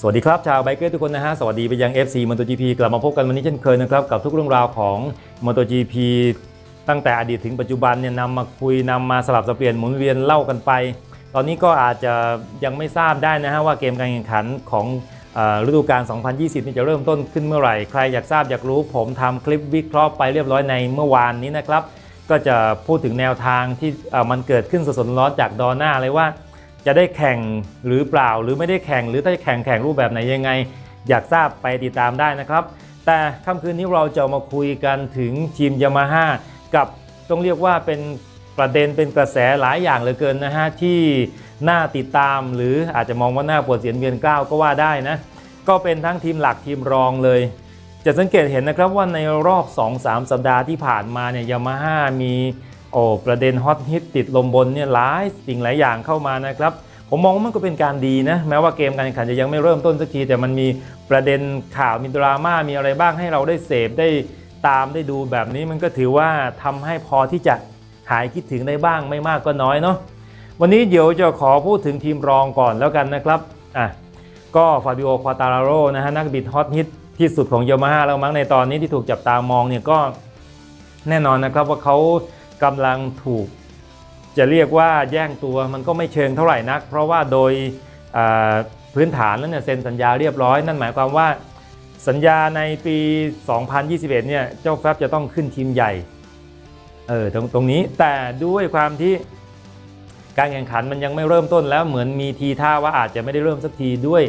สวัสดีครับ ชาวไบเกอร์ทุกคนนะฮะ สวัสดีไปยัง FC MotoGP กลับมาพบกันวันนี้เช่นเคยนะครับ กับทุกเรื่องราวของ MotoGP ตั้งแต่อดีตถึงปัจจุบันเนี่ยนำมาคุยนำมาสลับสับเปลี่ยนหมุนเวียนเล่ากันไป ตอนนี้ก็อาจจะยังไม่ทราบได้นะฮะว่าเกมการแข่งขันของฤดูกาล 2020 นี่จะเริ่มต้นขึ้นเมื่อไหร่ ใครอยากทราบอยากรู้ ผมทำคลิปวิเคราะห์ไปเรียบร้อยในเมื่อวานนี้นะครับ ก็จะพูดถึงแนวทางที่มันเกิดขึ้นสดๆร้อนจากดอน่าเลยว่า จะได้แข่งหรือเปล่า หรือไม่ได้แข่งหรือถ้าจะแข่งแข่งรูปแบบไหนยังไง อยากทราบไปติดตามได้นะครับ แต่ค่ำคืนนี้เราจะมาคุยกันถึงทีมยามาฮ่ากับต้องเรียกว่าเป็นประเด็นเป็นกระแสหลายอย่างเหลือเกินนะฮะที่น่าติดตามหรืออาจจะมองว่าน่าปวดเสียนเวียนกล้าวก็ว่าได้นะก็เป็นทั้งทีมหลักทีมรองเลย จะสังเกตเห็นนะครับว่าในรอบ 2-3 สัปดาห์ที่ผ่านมาเนี่ยยามาฮ่ามี โอ้ประเด็นฮอตฮิตติดลมบนเนี่ยหลายสิ่งหลายอย่างเข้ามานะครับ ผมมองว่ามันก็เป็นการดีนะ แม้ว่าเกมการแข่งขันจะยังไม่เริ่มต้นสักที แต่มันมีประเด็นข่าวมีดราม่ามีอะไรบ้างให้เราได้เสพได้ตามได้ดูแบบนี้มันก็ถือว่าทำให้พอที่จะหายคิดถึงได้บ้างไม่มากก็น้อยเนาะวันนี้เดี๋ยวจะขอพูดถึงทีมรองก่อนแล้วกันนะครับอะก็ฟาบิโอ ควาตาราโรนะฮะนักบิดฮอตฮิตที่สุดของยามาฮ่าแล้วมั้งในตอนนี้ที่ถูกจับตามองเนี่ยก็แน่นอนนะครับว่าเขา กำลังถูกจะเรียกว่าแย่งตัวมันก็ไม่เชิงเท่าไหร่นัก เพราะว่าโดยพื้นฐานแล้วเนี่ยเซ็นสัญญาเรียบร้อย นั่นหมายความว่าสัญญาในปี 2021 เนี่ยเจ้าแฟบจะต้องขึ้นทีมใหญ่เออตรงตรงนี้แต่ด้วยความที่การแข่งขันมันยังไม่เริ่มต้นแล้วเหมือนมีทีท่าว่าอาจจะไม่ได้เริ่มสักทีด้วย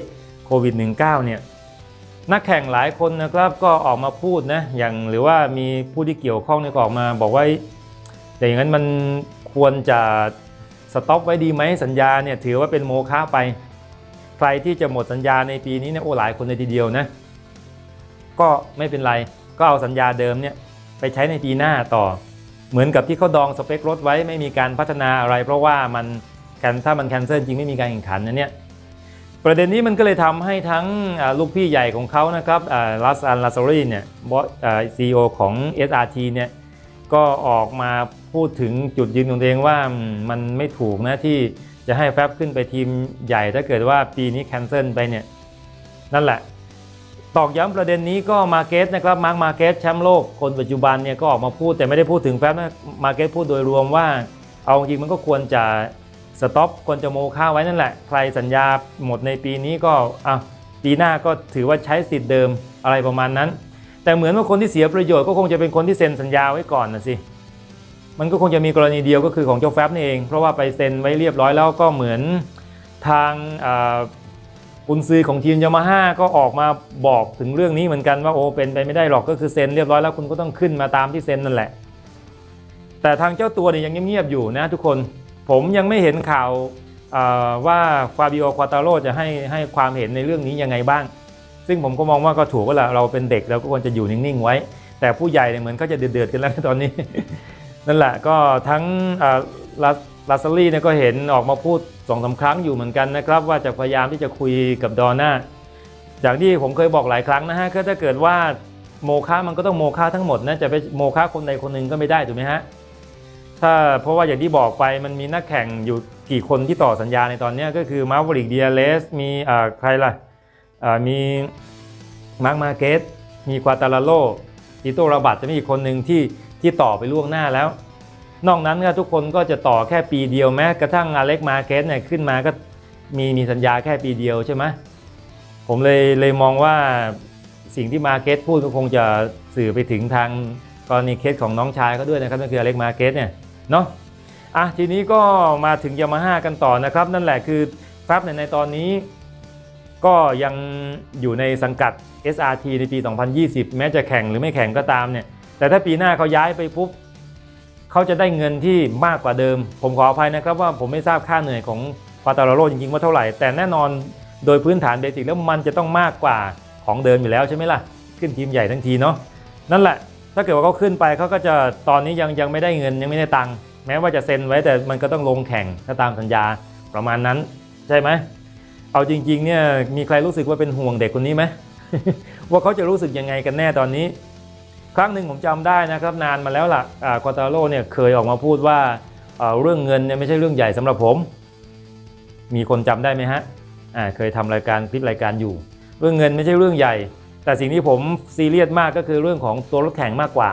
โควิด -19 เนี่ยนักแข่งหลายคนนะครับก็ออกมาพูดนะอย่างหรือว่ามีผู้ที่เกี่ยวข้องเนี่ยออกมาบอกว่า แต่อย่างนั้นมันควรจะสต็อปไว้ดีไหมสัญญาเนี่ยถือว่าเป็นโมฆะไป ใครที่จะหมดสัญญาในปีนี้เนี่ยโอ้หลายคนเลยทีเดียวนะ ก็ไม่เป็นไรก็เอาสัญญาเดิมเนี่ยไปใช้ในปีหน้าต่อ เหมือนกับที่เขาดองสเปครถไว้ไม่มีการพัฒนาอะไร เพราะว่ามันแคนถ้ามันแคนเซิลจริงไม่มีการแข่งขันนะเนี่ยประเด็นนี้มันก็เลยทำให้ทั้งลูกพี่ใหญ่ของเขานะครับลัสอันลาซารีเนี่ยบอสซีอีโอของ SRT เนี่ย ก็ออกมาพูดถึงจุดยืนของตัวเองว่ามมันไม่ถูกนะที่จะให้แฟบขึ้นไปทีมใหญ่ถ้าเกิดว่าปีนี้แคนเซิลไปเนี่ยนั่นแหละ ตอกย้ำประเด็นนี้ก็มาเกสนะครับมาร์กมาเกสแชมป์โลกคนปัจจุบันเนี่ยก็ออกมาพูดแต่ไม่ได้พูดถึงแฟบนะมาเกสพูดโดยรวมว่า เอาจริงมันก็ควรจะสต็อปควรจะโมค่าไว้นั่นแหละ ใครสัญญาหมดในปีนี้ก็อะปีหน้าก็ถือว่าใช้สิทธิ์เดิมอะไรประมาณนั้น แต่เหมือนว่าคนที่เสียประโยชน์ก็คงจะเป็นคนที่เซ็นสัญญาไว้ก่อนนะสิมันก็คงจะมีกรณีเดียวก็คือของเจ้าแฟบนี่เอง เพราะว่าไปเซ็นไว้เรียบร้อยแล้วก็เหมือนทางอ่ากุนซือของทีมยามาฮ่าก็ออกมาบอกถึงเรื่องนี้เหมือนกันว่าโอ้เป็นไปไม่ได้หรอกก็คือเซ็นเรียบร้อยแล้วคุณก็ต้องขึ้นมาตามที่เซ็นนั่นแหละ แต่ทางเจ้าตัวเนี่ยยังเงียบๆอยู่นะทุกคนผมยังไม่เห็นข่าวอ่าว่าฟาบิโอควาตาโรจะให้ให้ความเห็นในเรื่องนี้ยังไงบ้าง ซึ่งผมก็มองว่าก็ถูกว่าเราเป็นเด็กเราก็ควรจะอยู่นิ่งๆไว้ แต่ผู้ใหญ่เนี่ยเหมือนเขาจะเดือดๆกันแล้วตอนนี้ นั่นแหละก็ทั้งลาซารี่เนี่ยก็เห็นออกมาพูดสองสาครั้งอยู่เหมือนกันนะครับว่าจะพยายามที่จะคุยกับดอนน่าอย่างที่ผมเคยบอกหลายครั้งนะฮะก็ถ้าเกิดว่าโมฆะมันก็ต้องโมฆะทั้งหมดนะจะไปโมฆะคนใดคนหนึ่งก็ไม่ได้ถูกไหมฮะถ้าเพราะว่าอย่างที่บอกไปมันมีนักแข่งอยู่กี่คนที่ต่อสัญญาในตอนนี้ก็คือมาร์วริกเดียเลสมีอ่าใครล่ะ มีมาร์กมาเกสมีควาตาลาโลอิโตราบัตจะมีอีกคนหนึ่งที่ที่ต่อไปล่วงหน้าแล้ว นอกนั้นก็ทุกคนก็จะต่อแค่ปีเดียวแม้กระทั่งอเล็กมาเกสเนี่ยขึ้นมาก็มีมีสัญญาแค่ปีเดียวใช่ไหมผมเลยเลยมองว่าสิ่งที่มาเกสพูดก็คงจะสื่อไปถึงทางกรณีเคสของน้องชายเขาด้วยนะครับนั่นคืออเล็กมาเกสเนี่ยเนาะอะทีนี้ก็มาถึงยามาฮ่ากันต่อนะครับ นั่นแหละคือแฟบในในตอนนี้ ก็ยังอยู่ในสังกัด SRT ในปี 2020 แม้จะแข่งหรือไม่แข่งก็ตามเนี่ย แต่ถ้าปีหน้าเขาย้ายไปปุ๊บเขาจะได้เงินที่มากกว่าเดิม ผมขออภัยนะครับว่าผมไม่ทราบค่าเหนื่อยของฟาตาโรโรจริงๆว่าเท่าไหร่ แต่แน่นอนโดยพื้นฐานเบสิกแล้วมันจะต้องมากกว่าของเดิมอยู่แล้วใช่ไหมล่ะ ขึ้นทีมใหญ่ทั้งทีเนาะ นั่นแหละ ถ้าเกิดว่าเขาขึ้นไปเขาก็จะตอนนี้ยังยังไม่ได้เงินยังไม่ได้ตังค์ แม้ว่าจะเซ็นไว้แต่มันก็ต้องลงแข่งถ้าตามสัญญาประมาณนั้นใช่ไหม เอาจริงๆเนี่ยมีใครรู้สึกว่าเป็นห่วงเด็กคนนี้ไหมว่าเขาจะรู้สึกยังไงกันแน่ตอนนี้ ครั้งหนึ่งผมจำได้นะครับนานมาแล้วล่ะควาตาโรเนี่ยเคยออกมาพูดว่าเอ่อเรื่องเงินเนี่ยไม่ใช่เรื่องใหญ่สำหรับผม มีคนจำได้ไหมฮะเคยทำรายการคลิปรายการอยู่ เรื่องเงินไม่ใช่เรื่องใหญ่ แต่สิ่งที่ผมซีเรียสมากก็คือเรื่องของตัวรถแข่งมากกว่า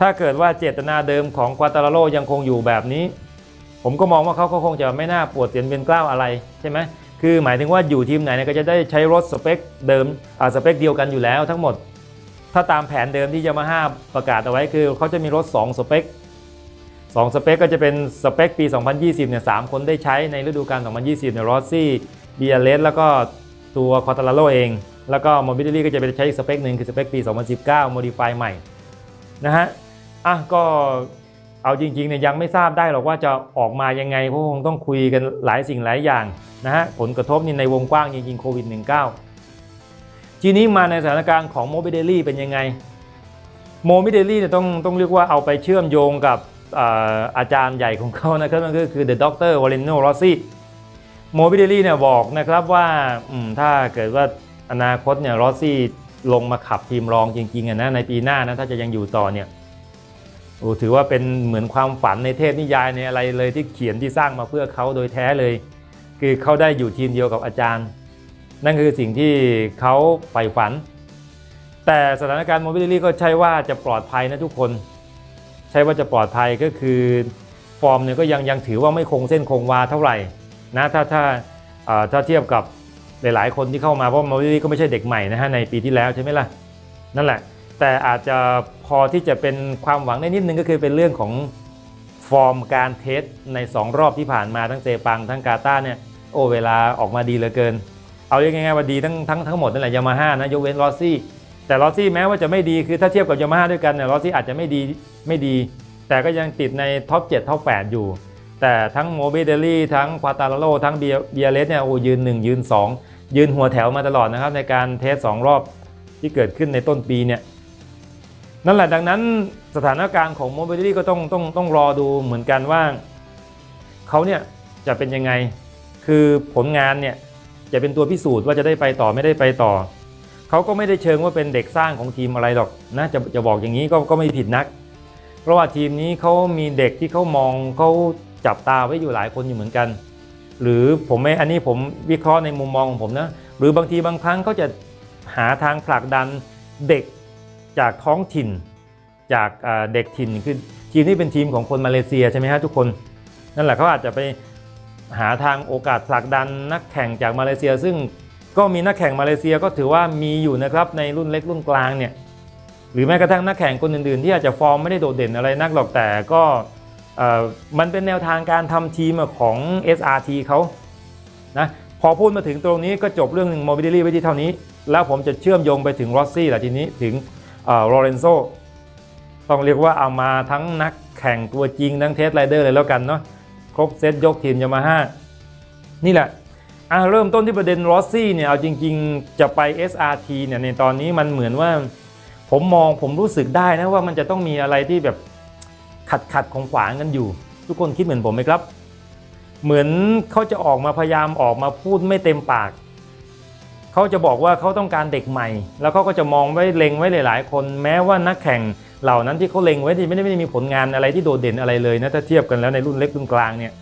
ถ้าเกิดว่าเจตนาเดิมของควาตาโรยังคงอยู่แบบนี้ ผมก็มองว่าเขาก็คงจะไม่น่าปวดเสียนเป็นกล้าวอะไรใช่ไหม คือหมายถึงว่าอยู่ทีมไหนเนี่ยก็จะได้ใช้รถสเปคเดิมอ่าสเปคเดียวกันอยู่แล้วทั้งหมด ถ้าตามแผนเดิมที่ยามาฮ่าประกาศเอาไว้คือเขาจะมีรถ 2 สเปค2สเปคก็จะเป็นสเปคปี 2020 เนี่ยสามคนได้ใช้ในฤดูกาล 2020 เนี่ยรอสซี่เบีอาเลสแล้วก็ตัวคอร์ตาลาโรเอง แล้วก็มอบิลิลี่ก็จะไปใช้อีกสเปคหนึ่งคือสเปคปี 2019โมดิฟายใหม่นะฮะ อะก็เอาจริงๆเนี่ยยังไม่ทราบได้หรอกว่าจะออกมายังไงเพราะคงต้องคุยกันหลายสิ่งหลายอย่าง นะฮะผลกระทบนี่ในวงกว้างจริงๆโควิด -19 ทีนี้มาในสถานการณ์ของโมบิเดลี่เป็นยังไงโมบิเดลี่เนี่ยต้องต้องเรียกว่าเอาไปเชื่อมโยงกับอาอาจารย์ใหญ่ของเขานะครับนั่นก็คือ The Dr. Valentino Rossi โนโรซี่โมบิเดลี่เนี่ยบอกนะครับว่าถ้าเกิดว่าอนาคตเนี่ยรอซี่ลงมาขับทีมรองจริงๆนะในปีหน้านะถ้าจะยังอยู่ต่อเนี่ยถือว่าเป็นเหมือนความฝันในเทพนิยายในอะไรเลยที่เขียนที่สร้างมาเพื่อเขาโดยแท้เลย คือเขาได้อยู่ทีมเดียวกับอาจารย์ นั่นคือสิ่งที่เขาใฝ่ฝัน แต่สถานการณ์โมบิลิลี่ก็ใช่ว่าจะปลอดภัยนะทุกคน ใช่ว่าจะปลอดภัยก็คือฟอร์มเนี่ยก็ยังยังถือว่าไม่คงเส้นคงวาเท่าไหร่นะถ้าถ้าถ้าเทียบกับหลาย ๆ คนที่เข้ามาเพราะโมบิลิลี่ก็ไม่ใช่เด็กใหม่นะฮะในปีที่แล้วใช่ไหมล่ะนั่นแหละ แต่อาจจะพอที่จะเป็นความหวังได้นิดนึงก็คือเป็นเรื่องของฟอร์มการเทสใน 2 รอบที่ผ่านมาทั้งเซปังทั้งกาตาเนี่ย โอ้เวลาออกมาดีเหลือเกิน เอาเรียกง่ายๆว่าดีทั้งทั้งทั้งหมดนั่นแหละยามาฮ่านะยกเว้นลอสซี่แต่ลอสซี่แม้ว่าจะไม่ดีคือถ้าเทียบกับยามาฮ่าด้วยกันเนี่ยลอสซี่อาจจะไม่ดีไม่ดี แต่ก็ยังติดในท็อป7ท็อป8อยู่ แต่ทั้งโมบิเดลี่ทั้งควาตาลโลทั้งเบียเบียเลสเนี่ยโอ้ยืน 1 ยืน 2 ยืนหัวแถวมาตลอดนะครับในการเทส 2 รอบที่เกิดขึ้นในต้นปีเนี่ยนั่นแหละดังนั้นสถานการณ์ของโมบิลิตี้ก็ต้องต้องต้องรอดูเหมือนกันว่าเขาเนี่ยจะเป็นยังไง คือผลงานเนี่ยจะเป็นตัวพิสูจน์ว่าจะได้ไปต่อไม่ได้ไปต่อ เขาก็ไม่ได้เชิงว่าเป็นเด็กสร้างของทีมอะไรหรอกนะจะจะบอกอย่างนี้ก็ก็ไม่ผิดนัก เพราะว่าทีมนี้เขามีเด็กที่เขามองเขาจับตาไว้อยู่หลายคนอยู่เหมือนกัน หรือผมไม่อันนี้ผมวิเคราะห์ในมุมมองของผมนะหรือบางทีบางครั้งเขาจะหาทางผลักดันเด็กจากท้องถิ่น จากเด็กถิ่นคือทีมนี้เป็นทีมของคนมาเลเซียใช่ไหมฮะทุกคน นั่นแหละเขาอาจจะไป หาทางโอกาสผลักดันนักแข่งจากมาเลเซีย ซึ่งก็มีนักแข่งมาเลเซียก็ถือว่ามีอยู่นะครับในรุ่นเล็กรุ่นกลางเนี่ยหรือแม้กระทั่งนักแข่งคนอื่นๆ ที่อาจจะฟอร์มไม่ได้โดดเด่นอะไรนักหรอกแต่ก็มันเป็นแนวทางการทำทีมของ SRT เขานะพอพูดมาถึงตรงนี้ก็จบเรื่องหนึ่งโมบิลิลี่ไว้ที่เท่านี้ แล้วผมจะเชื่อมโยงไปถึงรอสซี่แหละทีนี้ถึงโรเลนโซต้องเรียกว่าเอามาทั้งนักแข่งตัวจริงทั้งเทสไรเดอร์เลยแล้วกันเนาะ ครบเซตยกทีมยามาฮ่านี่แหละอะเริ่มต้นที่ประเด็นรอสซี่เนี่ยเอาจริง ๆ จะไป SRT เนี่ยในตอนนี้มันเหมือนว่า ผมมองผมรู้สึกได้นะว่ามันจะต้องมีอะไรที่แบบขัดขัดของขวางกันอยู่ ทุกคนคิดเหมือนผมไหมครับ เหมือนเขาจะออกมาพยายามออกมาพูดไม่เต็มปาก เขาจะบอกว่าเขาต้องการเด็กใหม่ แล้วเขาก็จะมองไว้เล็งไว้หลาย ๆ คนแม้ว่านักแข่งเหล่านั้นที่เขาเล็งไว้ที่ไม่ได้ไม่ได้มีผลงานอะไรที่โดดเด่นอะไรเลยนะถ้าเทียบกันแล้วในรุ่นเล็กรุ่นกลางเนี่ย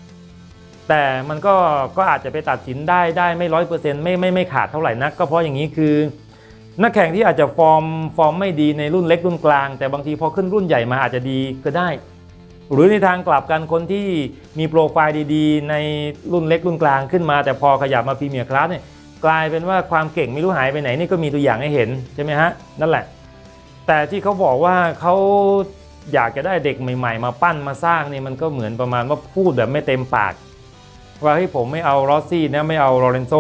แต่มันก็ก็อาจจะไปตัดสินได้ได้ไม่ร้อยเปอร์เซ็นต์ไม่ไม่ไม่ขาดเท่าไหร่นัก ก็เพราะอย่างนี้คือนักแข่งที่อาจจะฟอร์มฟอร์มไม่ดีในรุ่นเล็กรุ่นกลาง แต่บางทีพอขึ้นรุ่นใหญ่มาอาจจะดีก็ได้ หรือในทางกลับกันคนที่มีโปรไฟล์ดีๆ ในรุ่นเล็กรุ่นกลางขึ้นมา แต่พอขยับมาพรีเมียร์คลาสเนี่ย กลายเป็นว่าความเก่งไม่รู้หายไปไหนนี่ก็มีตัวอย่างให้เห็นใช่ไหมฮะนั่นแหละ แต่ที่เขาบอกว่าเขาอยากจะได้เด็กใหม่ ๆ มาปั้นมาสร้างนี่มันก็เหมือนประมาณว่าพูดแบบไม่เต็มปาก ว่าให้ยผมไม่เอารอสซี่นะไม่เอาโรเลนโซ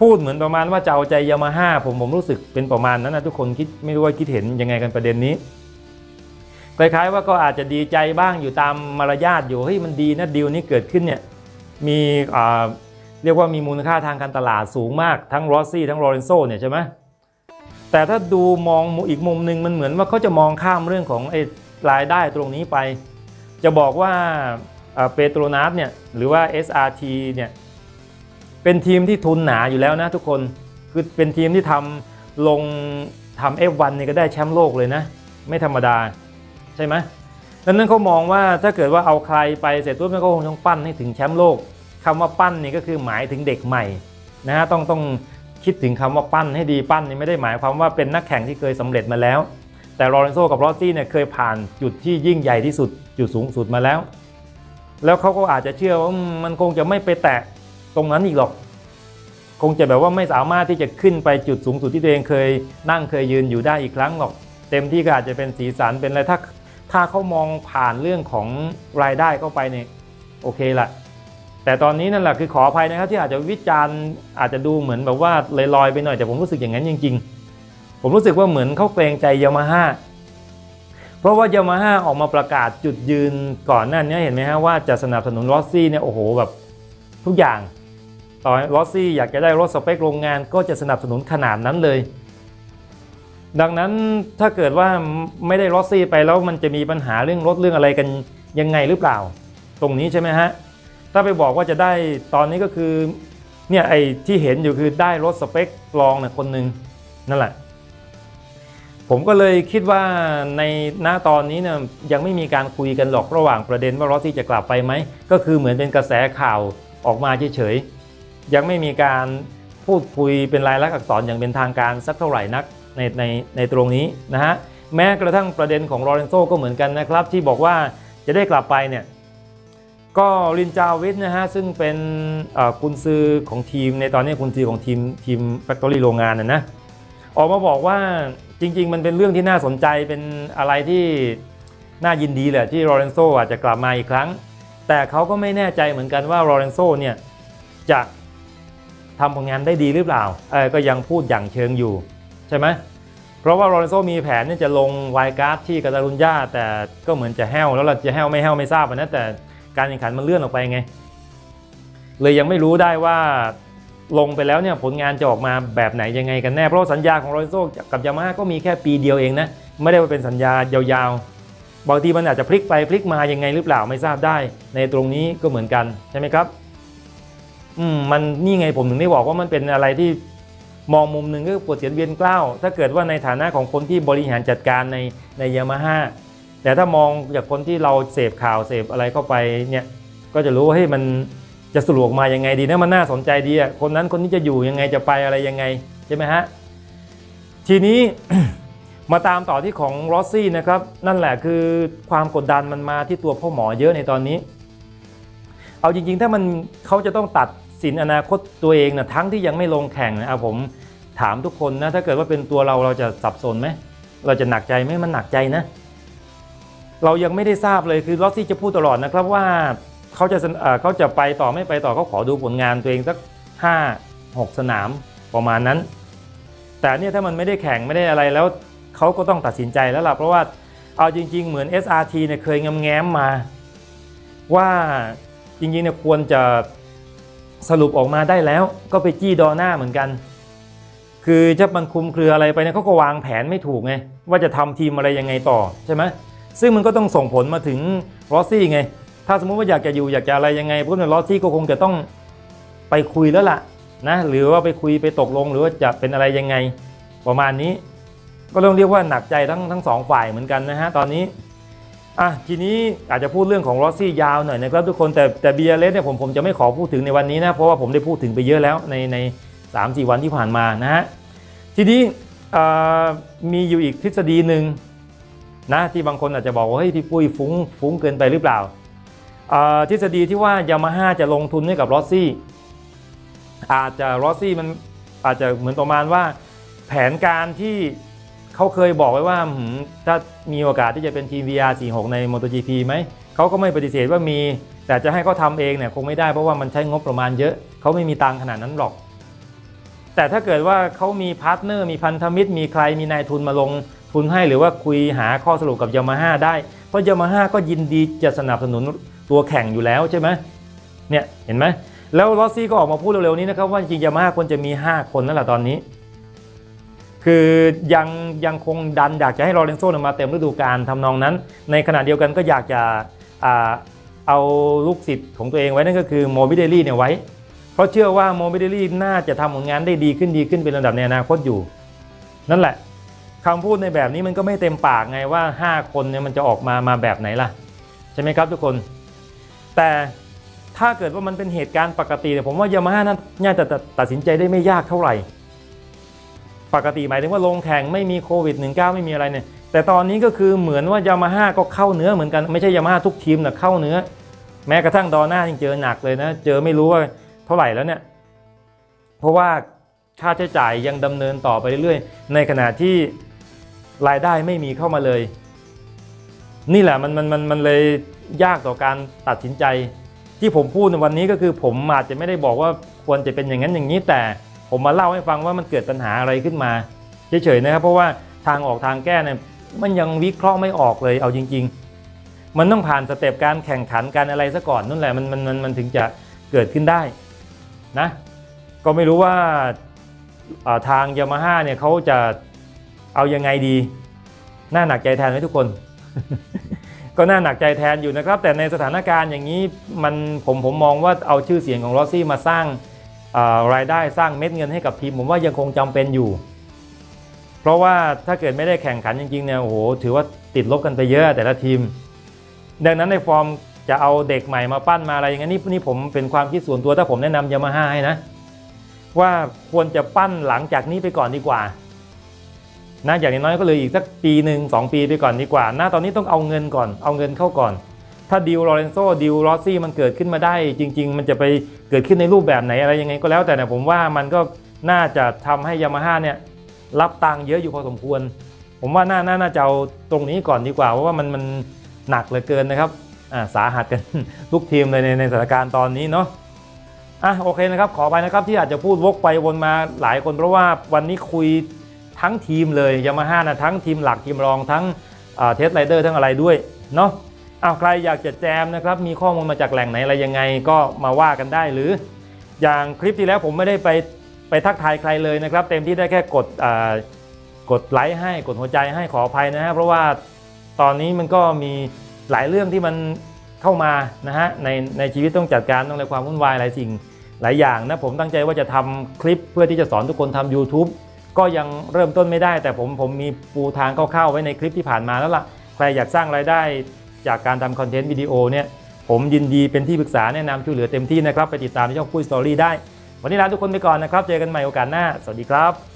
พูดเหมือนประมาณว่าจะเอาใจยามาฮ่าผมผมรู้สึกเป็นประมาณนั้นนะทุกคนคิดไม่รู้ว่าคิดเห็นยังไงกันประเด็นนี้คล้ายๆว่าก็อาจจะดีใจบ้างอยู่ตามมารยาทอยู่เฮ้ยมันดีนะดีลนี้เกิดขึ้นเนี่ยมีอ่า เรียกว่ามีมูลค่าทางการตลาดสูงมากทั้งรอสซี่ทั้งโรเลนโซเนี่ยใช่ไหมแต่ถ้าดูมองอีกมุมหนึ่งมันเหมือนว่าเขาจะมองข้ามเรื่องของไอ้รายได้ตรงนี้ไป จะบอกว่าเปโตรนัสเนี่ยหรือว่า SRT เนี่ยเป็นทีมที่ทุนหนาอยู่แล้วนะทุกคนคือเป็นทีมที่ทำลงทำ F1 เนี่ยก็ได้แชมป์โลกเลยนะ ไม่ธรรมดาใช่ไหมดังนั้นเขามองว่าถ้าเกิดว่าเอาใครไปเสร็จปุ๊บมันก็คงต้องปั้นให้ถึงแชมป์โลก คำว่าปั้นนี่ก็คือหมายถึงเด็กใหม่นะฮะต้องต้องคิดถึงคำว่าปั้นให้ดีปั้นนี่ไม่ได้หมายความว่าเป็นนักแข่งที่เคยสำเร็จมาแล้ว แต่ลอเรนโซกับรอสซี่เนี่ยเคยผ่านจุดที่ยิ่งใหญ่ที่สุดจุดสูงสุดมาแล้ว แล้วเขาก็อาจจะเชื่อว่ามมันคงจะไม่ไปแตะตรงนั้นอีกหรอก คงจะแบบว่าไม่สามารถที่จะขึ้นไปจุดสูงสุดที่ตัวเองเคยนั่งเคยยืนอยู่ได้อีกครั้งหรอก เต็มที่ก็อาจจะเป็นสีสันเป็นอะไรถ้าถ้าเขามองผ่านเรื่องของรายได้เข้าไปเนี่ยโอเคละ แต่ตอนนี้นั่นแหละคือขออภัยนะครับที่อาจจะวิจารณ์อาจจะดูเหมือนแบบว่าลอยๆไปหน่อยแต่ผมรู้สึกอย่างนั้นจริง ๆ ผมรู้สึกว่าเหมือนเขาเกรงใจยามาฮ่าเพราะว่ายามาฮ่าออกมาประกาศจุดยืนก่อนหน้านี้เห็นไหมฮะว่าจะสนับสนุนรอสซี่เนี่ยโอ้โหแบบทุกอย่างต่อให้รอสซี่อยากจะได้รถสเปคโรงงานก็จะสนับสนุนขนาดนั้นเลย ดังนั้นถ้าเกิดว่าไม่ได้รอสซี่ไปแล้วมันจะมีปัญหาเรื่องรถเรื่องอะไรกันยังไงหรือเปล่า ตรงนี้ใช่ไหมฮะ ถ้าไปบอกว่าจะได้ตอนนี้ก็คือเนี่ยไอ้ที่เห็นอยู่คือได้รถสเปคลองเนี่ยคนหนึ่งนั่นแหละ ผมก็เลยคิดว่าในหน้าตอนนี้เนี่ยยังไม่มีการคุยกันหรอกระหว่างประเด็นว่ารอสซี่จะกลับไปไหม ก็คือเหมือนเป็นกระแสข่าวออกมาเฉยๆยังไม่มีการพูดคุยเป็นลายลักษณ์อักษรอย่างเป็นทางการสักเท่าไหร่นักในในในตรงนี้นะฮะแม้กระทั่งประเด็นของลอเรนโซก็เหมือนกันนะครับ ที่บอกว่าจะได้กลับไปเนี่ย ก็ลินจาวิทนะฮะซึ่งเป็นเอ่อกุนซือของทีมในตอนนี้กุนซือของทีมทีมแฟคทอรี่โรงงานนะนะออกมาบอกว่าจริง ๆ มันเป็นเรื่องที่น่าสนใจเป็นอะไรที่น่ายินดีแหละที่ลอเรนโซอาจจะกลับมาอีกครั้ง แต่เขาก็ไม่แน่ใจเหมือนกันว่าลอเรนโซเนี่ยจะทำผลงานได้ดีหรือเปล่าเออก็ยังพูดอย่างเชิงอยู่ใช่ไหมเพราะว่าโรนัลโซมีแผนที่จะลงไวการ์ดที่กาตาลุญญาแต่ก็เหมือนจะแห้วแล้วเราจะแห้วไม่แห้วไม่ทราบนะแต่ การแข่งขันมันเลื่อนออกไปไง เลยยังไม่รู้ได้ว่าลงไปแล้วเนี่ยผลงานจะออกมาแบบไหนยังไงกันแน่ เพราะสัญญาของโรนัลโซกับยามาฮ่าก็มีแค่ปีเดียวเองนะ ไม่ได้ว่าเป็นสัญญายาวๆ บางทีมันอาจจะพลิกไปพลิกมายังไงหรือเปล่าไม่ทราบได้ ในตรงนี้ก็เหมือนกันใช่ไหมครับ อืมมันนี่ไงผมถึงได้บอกว่ามันเป็นอะไรที่มองมุมหนึ่งก็ปวดเสียนเวียนกล้าว ถ้าเกิดว่าในฐานะของคนที่บริหารจัดการในในยามาฮ่า แต่ถ้ามองจากคนที่เราเสพข่าวเสพอะไรเข้าไปเนี่ยก็จะรู้ว่าเฮ้ยมันจะสรุปออกมายังไงดีนะมันน่าสนใจดีอะคนนั้นคนนี้จะอยู่ยังไงจะไปอะไรยังไงใช่ไหมฮะทีนี้มาตามต่อที่ของรอสซี่นะครับนั่นแหละคือความกดดันมันมาที่ตัวพ่อหมอเยอะในตอนนี้ เอาจริงๆ ถ้ามันเขาจะต้องตัดสินอนาคตตัวเองนะทั้งที่ยังไม่ลงแข่งนะเอาผมถามทุกคนนะถ้าเกิดว่าเป็นตัวเราเราจะสับสนไหมเราจะหนักใจไหมมันหนักใจนะ เรายังไม่ได้ทราบเลยคือลอสซี่จะพูดตลอดนะครับว่าเขาจะเขาจะไปต่อไม่ไปต่อเขาขอดูผลงานตัวเองสัก 5 6 สนามประมาณนั้น แต่เนี่ยถ้ามันไม่ได้แข่งไม่ได้อะไรแล้วเขาก็ต้องตัดสินใจแล้วล่ะเพราะว่าเอาจริง ๆ เหมือน SRT เนี่ยเคยงแง้มมา ว่าจริงๆเนี่ยควรจะสรุปออกมาได้แล้วก็ไปจี้ดอหน้าเหมือนกัน คือถ้ามันคุมเครืออะไรไปเนี่ยเขาก็วางแผนไม่ถูกไงว่าจะทำทีมอะไรยังไงต่อใช่ไหม ซึ่งมันก็ต้องส่งผลมาถึงรอสซี่ไง ถ้าสมมุติว่าอยากจะอยู่อยากจะอะไรยังไงพวกนั้นรอสซี่ก็คงจะต้องไปคุยแล้วล่ะนะหรือว่าไปคุยไปตกลงหรือว่าจะเป็นอะไรยังไงประมาณนี้ ก็ต้องเรียกว่าหนักใจทั้งทั้งสองฝ่ายเหมือนกันนะฮะตอนนี้อะทีนี้อาจจะพูดเรื่องของรอสซี่ยาวหน่อยนะครับทุกคนแต่แต่เบียร์เลสเนี่ยผมผมจะไม่ขอพูดถึงในวันนี้นะเพราะว่าผมได้พูดถึงไปเยอะแล้วในในสามสี่วันที่ผ่านมานะฮะทีนี้มีอยู่อีกทฤษฎีหนึ่ง นะที่บางคนอาจจะบอกว่าเฮ้ยพี่ปุ้ยฟุ้งฟุ้งเกินไปหรือเปล่าทฤษฎีที่ว่ายามาฮ่าจะลงทุนให้กับรอสซี่อาจจะรอสซี่มันอาจจะเหมือนประมาณว่า แผนการที่เขาเคยบอกไว้ว่าถ้ามีโอกาสที่จะเป็นทีม VR46 ใน MotoGP ไหมเขาก็ไม่ปฏิเสธว่ามี แต่จะให้เขาทำเองเนี่ยคงไม่ได้เพราะว่ามันใช้งบประมาณเยอะเขาไม่มีตังขนาดนั้นหรอก แต่ถ้าเกิดว่าเขามีพาร์ทเนอร์มีพันธมิตร มีใครมีนายทุนมาลง ทุนให้หรือว่าคุยหาข้อสรุปกับยามาฮ่าได้ เพราะยามาฮ่าก็ยินดีจะสนับสนุนตัวแข่งอยู่แล้วใช่ไหมเนี่ยเห็นไหมแล้วลอสซี่ก็ออกมาพูดเร็วๆนี้นะครับว่าจริงยามาฮ่าควรจะมี 5 คนนั่นแหละตอนนี้ คือยังยังคงดันอยากจะให้ลอเรนโซ่มาเต็มฤดูกาลทำนองนั้น ในขณะเดียวกันก็อยากจะเอาลูกศิษย์ของตัวเองไว้นั่นก็คือโมบิเดลี่เนี่ยไว้ เพราะเชื่อว่าโมบิเดลี่น่าจะทำผลงานได้ดีขึ้นดีขึ้นเป็นระดับในอนาคตอยู่ นั่นแหละ คำพูดในแบบนี้มันก็ไม่เต็มปากไงว่า 5 คนเนี่ยมันจะออกมามาแบบไหนล่ะ ใช่ไหมครับทุกคน แต่ถ้าเกิดว่ามันเป็นเหตุการณ์ปกติเนี่ยผมว่ายามาฮ่านั้นน่าจะตัดสินใจได้ไม่ยากเท่าไหร่ ปกติหมายถึงว่าลงแข่งไม่มีโควิด -19 ไม่มีอะไรเนี่ยแต่ตอนนี้ก็คือเหมือนว่ายามาฮ่าก็เข้าเนื้อเหมือนกันไม่ใช่ยามาฮ่าทุกทีมนะเข้าเนื้อ แม้กระทั่งดอน่ายังเจอหนักเลยนะ เจอไม่รู้ว่าเท่าไหร่แล้วเนี่ยเพราะว่าค่าใช้จ่ายยังดำเนินต่อไปเรื่อยๆ ในขณะที่ รายได้ไม่มีเข้ามาเลย นี่แหละมันมันมันมันเลยยากต่อการตัดสินใจ ที่ผมพูดในวันนี้ก็คือผมอาจจะไม่ได้บอกว่าควรจะเป็นอย่างนั้นอย่างนี้ แต่ผมมาเล่าให้ฟังว่ามันเกิดปัญหาอะไรขึ้นมาเฉยๆนะครับเพราะว่าทางออกทางแก้เนี่ยมันยังวิเคราะห์ไม่ออกเลยเอาจริง ๆ มันต้องผ่านสเต็ปการแข่งขันการอะไรซะก่อนนั่นแหละมันมันมันมันถึงจะเกิดขึ้นได้นะก็ไม่รู้ว่าทางยามาฮ่าเนี่ยเขาจะ เอายังไงดีน่าหนักใจแทนไหมทุกคน ก็น่าหนักใจแทนอยู่นะครับ แต่ในสถานการณ์อย่างนี้มันผมผมมองว่าเอาชื่อเสียงของลอสซี่มาสร้างอ่ารายได้สร้างเม็ดเงินให้กับทีม ผมว่ายังคงจำเป็นอยู่ เพราะว่าถ้าเกิดไม่ได้แข่งขันจริงๆเนี่ยโอ้โหถือว่าติดลบกันไปเยอะแต่ละทีม ดังนั้นในฟอร์มจะเอาเด็กใหม่มาปั้นมาอะไรอย่างนี้นนี่นี่ผมเป็นความคิดส่วนตัวถ้าผมแนะนำยามาฮ่าให้นะ ว่าควรจะปั้นหลังจากนี้ไปก่อนดีกว่า นะอย่างน้อยก็เลยอีกสักปีหนึ่งสองปีไปก่อนดีกว่านะตอนนี้ต้องเอาเงินก่อนเอาเงินเข้าก่อน ถ้าดิวลอเรนโซดิวลอซี่มันเกิดขึ้นมาได้ จริง ๆ มันจะไปเกิดขึ้นในรูปแบบไหนอะไรยังไงก็แล้วแต่นะผมว่ามันก็น่าจะทำให้ยามาฮ่าเนี่ยรับตังเยอะอยู่พอสมควร ผมว่าน่าน่าน่าจะเอาตรงนี้ก่อนดีกว่าเพราะว่ามันมันหนักเหลือเกินนะครับอ่าสาหัสกันทุกทีมเลยในในสถานการณ์ตอนนี้เนาะอะโอเคนะครับขอไปนะครับที่อาจจะพูดวกไปวนมาหลายคนเพราะว่าวันนี้คุย ทั้งทีมเลยยามาฮ่านะทั้งทีมหลักทีมรองทั้งเทสไรเดอร์ทั้งอะไรด้วยเนาะเอาใครอยากจะแจมนะครับมีข้อมูลมาจากแหล่งไหนอะไรยังไงก็มาว่ากันได้หรือ อย่างคลิปที่แล้วผมไม่ได้ไปไปทักทายใครเลยนะครับ เต็มที่ได้แค่กดกดไลค์ให้กดหัวใจให้ขออภัยนะฮะเพราะว่าตอนนี้มันก็มีหลายเรื่องที่มันเข้ามานะฮะในในชีวิตต้องจัดการต้องในความวุ่นวายหลายสิ่งหลายอย่างนะผมตั้งใจว่าจะทำคลิปเพื่อที่จะสอนทุกคนทำ YouTube ก็ยังเริ่มต้นไม่ได้ แต่ผมผมมีปูทางคร่าวๆไว้ในคลิปที่ผ่านมาแล้วล่ะ ใครอยากสร้างรายได้จากการทำคอนเทนต์วิดีโอเนี่ยผมยินดีเป็นที่ปรึกษาแนะนำช่วยเหลือเต็มที่นะครับ ไปติดตามในช่องปุ้ยสตอรี่ได้ วันนี้ลาทุกคนไปก่อนนะครับ เจอกันใหม่โอกาสหน้า สวัสดีครับ